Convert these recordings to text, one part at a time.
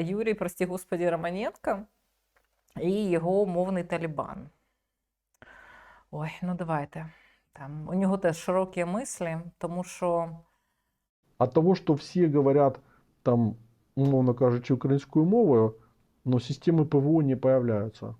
Юрій, прості господі, Романенко і його мовний Талібан. Ой, ну давайте. Там, у нього теж широкі мислі, тому що От того, что все говорят там, умовно кажучи, українською мовою, но системы ПВО не появляются.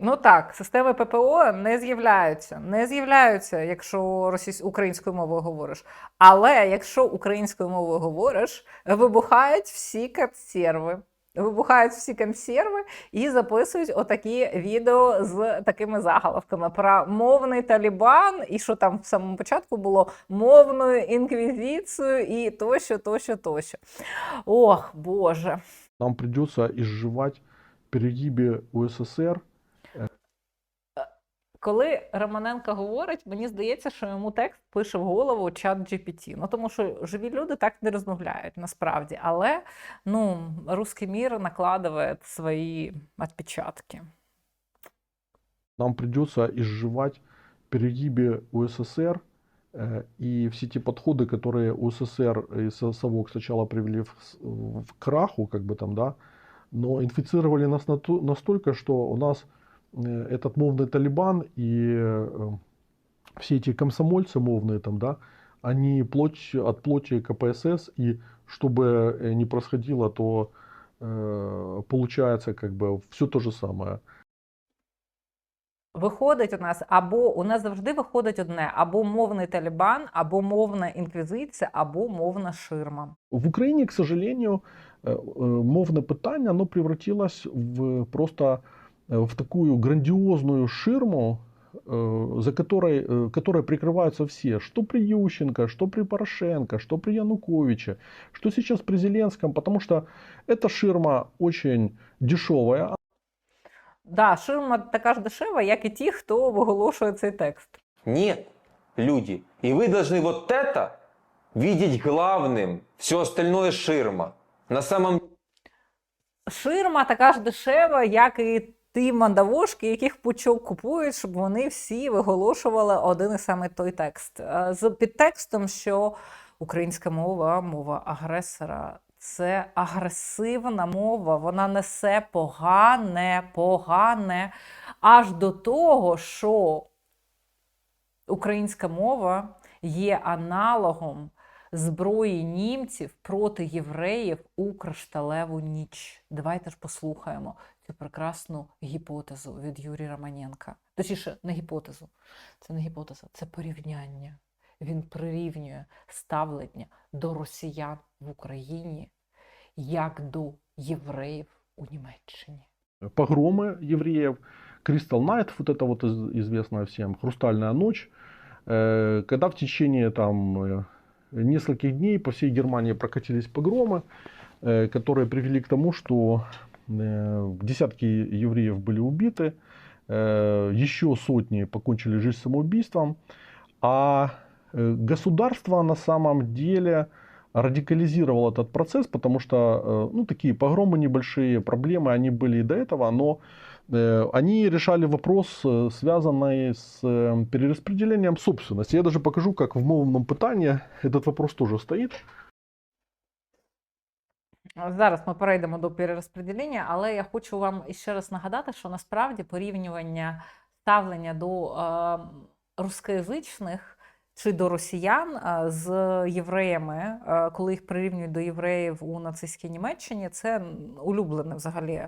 Ну так, системи ППО не з'являються. Не з'являються, якщо російсь... українською мовою говориш. Але якщо українською мовою говориш, вибухають всі консерви. Вибухають всі консерви і записують отакі відео з такими заголовками про мовний Талібан, і що там в самому початку було мовною інквізицією і тощо, тощо, тощо. Ох, Боже. Нам придется изживать перегибы УССР. Коли Романенко говорить, мені здається, що йому текст пише в голову чат GPT. Ну тому що живі люди так не розмовляють насправді. Але ну, русський мір накладає свої відпечатки. Нам придется изживать перегибы УССР э, и все те подходы, которые УССР и Со- Совок сначала привели в, с- в краху, как бы там, да, но инфицировали нас на то- настолько, что у нас э, этот мовный Талибан и э, все эти комсомольцы мовные там, да, они плоть от плоти КПСС, и чтобы э, не происходило, то э, получается как бы все то же самое. Виходить у нас або у нас завжди виходить одне: або мовний Талібан, або мовна інквізиція, або мовна ширма. В Україні, к сожалению, э, э, мовне питання оно превратилось в просто э, в такую грандиозную ширму, э, за которой, э, которой прикрываются все, что при Ющенко, что при Порошенко, что при Януковиче, что сейчас при Зеленском, потому что эта ширма очень дешевая, Да, ширма така ж дешева, як і ті, хто виголошує цей текст. Нет, люди. И вы должны вот это видеть главным. Все остальное ширма. На самом Ширма така ж дешева, як і ті мандавошки, яких пучок купують, щоб вони всі виголошували один і саме той текст. Е, З підтекстом, що українська мова, мова агресора. Це агресивна мова, вона несе погане, погане, аж до того, що українська мова є аналогом зброї німців проти євреїв у кришталеву ніч. Давайте ж послухаємо цю прекрасну гіпотезу від Юрія Романенка. Точніше, не гіпотезу. Це не гіпотеза, це порівняння. Він прирівнює ставлення до росіян в Україні як до євреїв у Німеччині. погромы евреев, Crystal Night, вот это вот из- известная всем, Хрустальная ночь, э, когда в течение там э, нескольких дней по всей Германии прокатились погромы, э, которые привели к тому, что э, десятки евреев были убиты, э, еще сотни покончили жизнь самоубийством, а э, государство на самом деле радикализировал этот процесс, потому что э, ну, такие погромы небольшие, проблемы, они были и до этого, но э, они решали вопрос, э, связанный с э, перераспределением собственности. Я даже покажу, как в мовном питании этот вопрос тоже стоит. Зараз ми перейдемо до перерозподілення, але я хочу вам іще раз нагадати, що насправді порівнювання ставлення до е, рускоязичних чи до росіян з євреями, коли їх прирівнюють до євреїв у нацистській Німеччині, це улюблене взагалі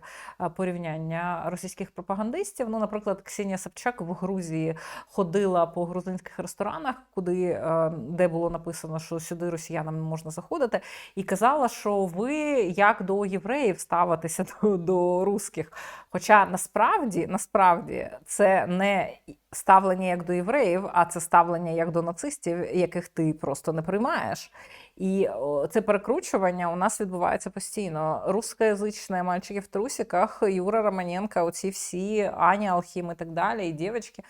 порівняння російських пропагандистів. Ну, наприклад, Ксенія Собчак в Грузії ходила по грузинських ресторанах, куди е, де було написано, що сюди росіянам не можна заходити, і казала, що ви як до євреїв ставитеся до, до русських. Хоча насправді, насправді це не ставлення як до євреїв, а це ставлення як до нацистів, яких ти просто не приймаєш. І це перекручування у нас відбувається постійно. Рускоязичне мальчики в трусиках, Юра Романенко, оці всі, Аня Алхім і так далі, і дівчатки,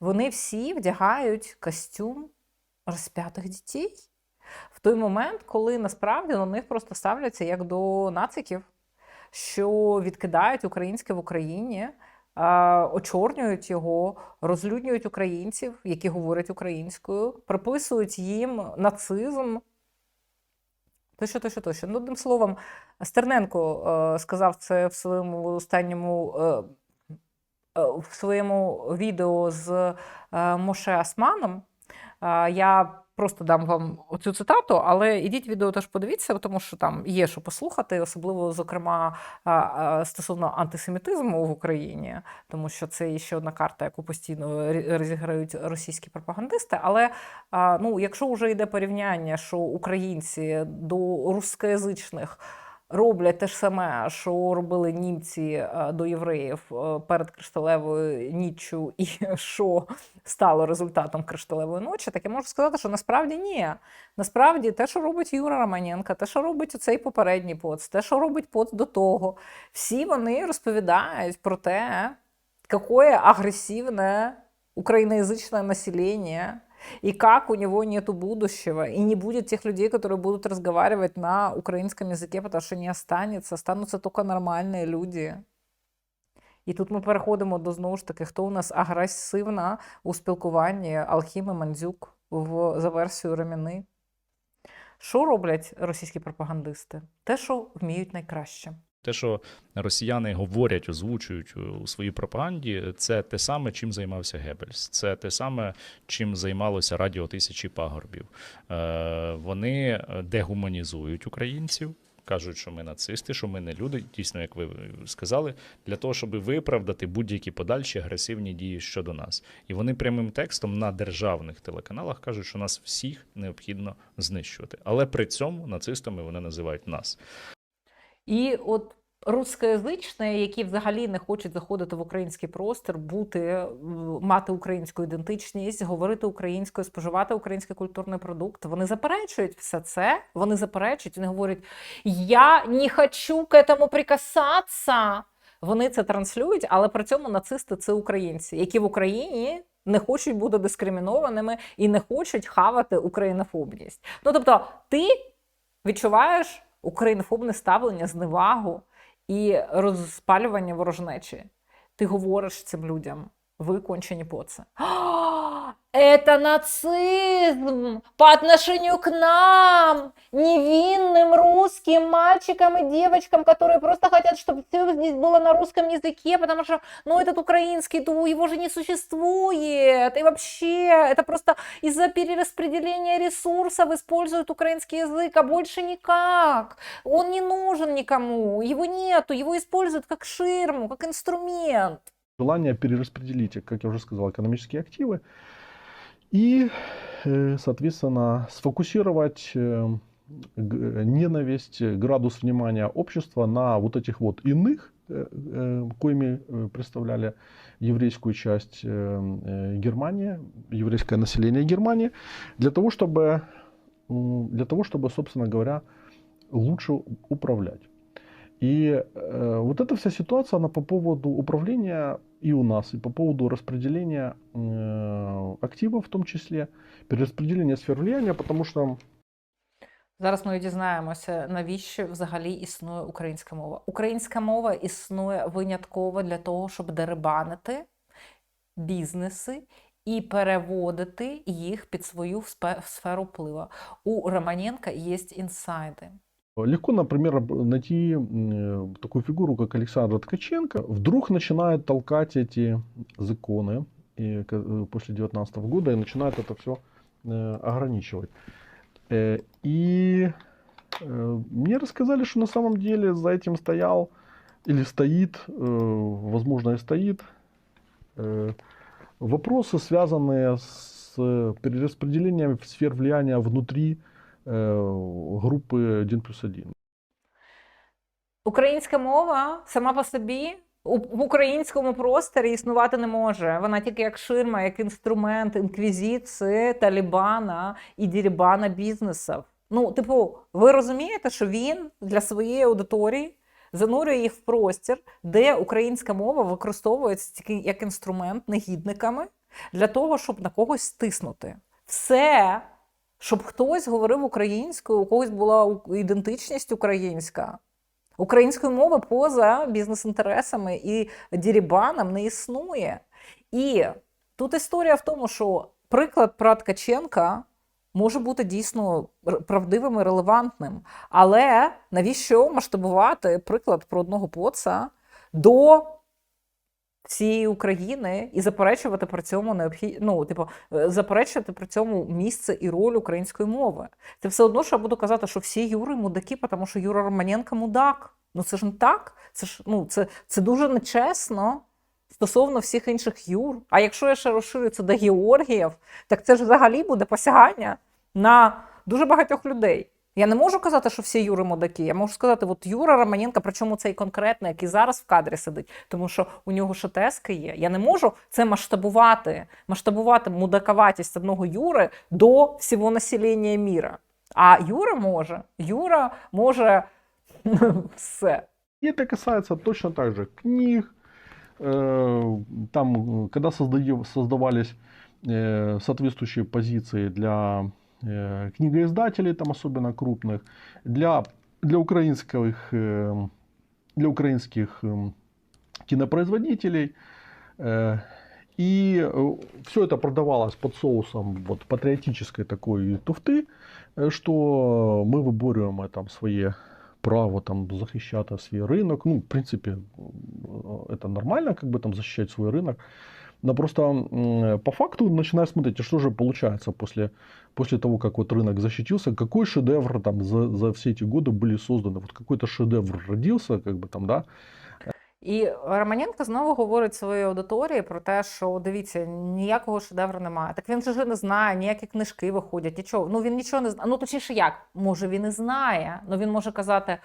вони всі вдягають костюм розп'ятих дітей в той момент, коли насправді на них просто ставляться як до нациків, що відкидають українське в Україні, очорнюють його, розлюднюють українців, які говорять українською, приписують їм нацизм. Тощо, тощо, тощо. Ну, одним словом, Стерненко е, сказав це в своєму останньому е, е, в своєму відео з Моше Асманом. Я просто дам вам оцю цитату, але ідіть відео теж подивіться, тому що там є що послухати, особливо, зокрема, стосовно антисемітизму в Україні, тому що це ще одна карта, яку постійно розіграють російські пропагандисти. Але ну, якщо вже йде порівняння, що українці до рускоязичних роблять те ж саме, що робили німці е, до євреїв е, перед кришталевою ніччю, і що стало результатом кришталевої ночі, так я можу сказати, що насправді ні. Насправді, те, що робить Юра Романенко, те, що робить оцей попередній поц, те, що робить поц до того, всі вони розповідають про те, какое агрессивное украиноязычное население, и как у него нету будущего, и не будет тех людей, которые будут разговаривать на украинском языке, потому что не останется, останутся только нормальные люди. І тут ми переходимо до знову ж таки, хто у нас агресивна у спілкуванні Алхім і Мандзюк в, за версією Реміни. Що роблять російські пропагандисти? Те, що вміють найкраще. Те, що росіяни говорять, озвучують у своїй пропаганді, це те саме, чим займався Геббельс. Це те саме, чим займалося Радіо Тисячі Пагорбів. Е, Вони дегуманізують українців. Кажуть, що ми нацисти, що ми не люди, дійсно, як ви сказали, для того, щоб виправдати будь-які подальші агресивні дії щодо нас. І вони прямим текстом на державних телеканалах кажуть, що нас всіх необхідно знищувати. Але при цьому нацистами вони називають нас. І от рускоязичні, які взагалі не хочуть заходити в український простір, бути, мати українську ідентичність, говорити українською, споживати український культурний продукт, вони заперечують все це. Вони заперечують, вони говорять: Я не хочу к этому прикасатися. Вони це транслюють, але при цьому нацисти це українці, які в Україні не хочуть бути дискримінованими і не хочуть хавати українофобність. Ну тобто, ти відчуваєш українофобне ставлення, зневагу і розпалювання ворожнечі. Ти говориш цим людям, ви кончені поци. Это нацизм по отношению к нам, невинным русским мальчикам и девочкам, которые просто хотят, чтобы все здесь было на русском языке, потому что, ну, этот украинский, то его же не существует. И вообще, это просто из-за перераспределения ресурсов используют украинский язык, а больше никак. Он не нужен никому, его нету, его используют как ширму, как инструмент. желание перераспределить, как я уже сказал, экономические активы и, э, соответственно, сфокусировать э, г- ненависть, э, градус внимания общества на вот этих вот иных, э, э, коими э, представляли еврейскую часть э, э, Германии, еврейское население Германии, для того, чтобы, для того, чтобы, собственно говоря, лучше управлять. И э, вот эта вся ситуация, она по поводу управления и у нас, и по поводу распределения э, активов в том числе, перераспределения сфер влияния, потому что Зараз ми дізнаємося, навіщо взагалі існує українська мова. Українська мова існує винятково для того, щоб дерибанити бізнеси і переводити їх під свою сферу впливу. У Романенка є інсайди. легко, например, об- найти м, такую фигуру, как Александр Ткаченко, вдруг начинает толкать эти законы и, к- э, после 2019 года и начинает это все ограничивать. Э, И э, мне рассказали, что на самом деле за этим стоял или стоит, э, возможно, и стоит, э, вопросы, связанные с перераспределением сфер влияния внутри э, группы 1 плюс 1. Українська мова сама по собі у- в українському просторі існувати не може. Вона тільки як ширма, як інструмент інквізиції, талібана і дірібана бізнесів. Ну, типу, ви розумієте, що він для своєї аудиторії занурює їх в простір, де українська мова використовується тільки як інструмент негідниками для того, щоб на когось стиснути. Все, щоб хтось говорив українською, у когось була ідентичність українська. Української мови поза бізнес-інтересами і дірібаном не існує. І тут історія в тому, що приклад про Ткаченка може бути дійсно правдивим і релевантним. Але навіщо масштабувати приклад про одного поца до всієї України і заперечувати при цьому необхід... ну, типу, е, заперечувати при цьому місце і роль української мови? Це все одно, що я буду казати, що всі Юри мудаки, тому що Юра Романенко мудак. Ну це ж не так. Це ж ну це, це дуже нечесно стосовно всіх інших юр. А якщо я ще розширю це до Георгіїв, так це ж взагалі буде посягання на дуже багатьох людей. Я не можу казати, що всі Юри мудаки. Я можу сказати, от Юра Романенко, причому цей конкретний, який зараз в кадрі сидить, тому що у нього ще тески є. Я не можу це масштабувати, масштабувати мудаковатість одного Юри до всього населення міра. А Юра може. Юра може все. И это касается точно так же книг. э, Там, э, когда создаё- создавались э, соответствующие позиции для э, книгоиздателей, там особенно крупных, для, для украинских, э, для украинских эм, кинопроизводителей. Э, И все это продавалось под соусом вот, патриотической такой туфты, э, что мы выборюємо там своє право там захищати свій ринок. Ну, в принципе, э, это нормально, как бы там защищать свой рынок. Но просто м, по факту начинаешь смотреть, а что же получается после, после того, как вот рынок защитился, какой шедевр там за, за все эти годы были созданы. Вот какой-то шедевр родился, как бы там, да, І Романенко знову говорить своїй аудиторії про те, що дивіться, ніякого шедевру немає. Так він же ж не знає, ніякі книжки виходять, нічого. Ну він нічого не знає. Ну точніше, як? Може, він і знає. Ну він може казати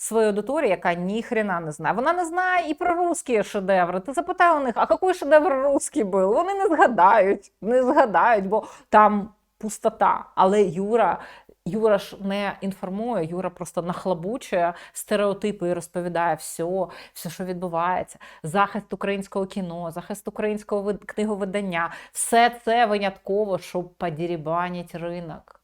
своїй аудиторії, яка ні хрена не знає. Вона не знає і про русські шедеври. Ти запитай у них, а який шедевр русський був? Вони не згадають, не згадають, бо там пустота. Але Юра. Юра ж не інформує, Юра просто нахлабучує стереотипи і розповідає все, все, що відбувається, захист українського кіно, захист українського книговидання, все це винятково, щоб подірібанити ринок.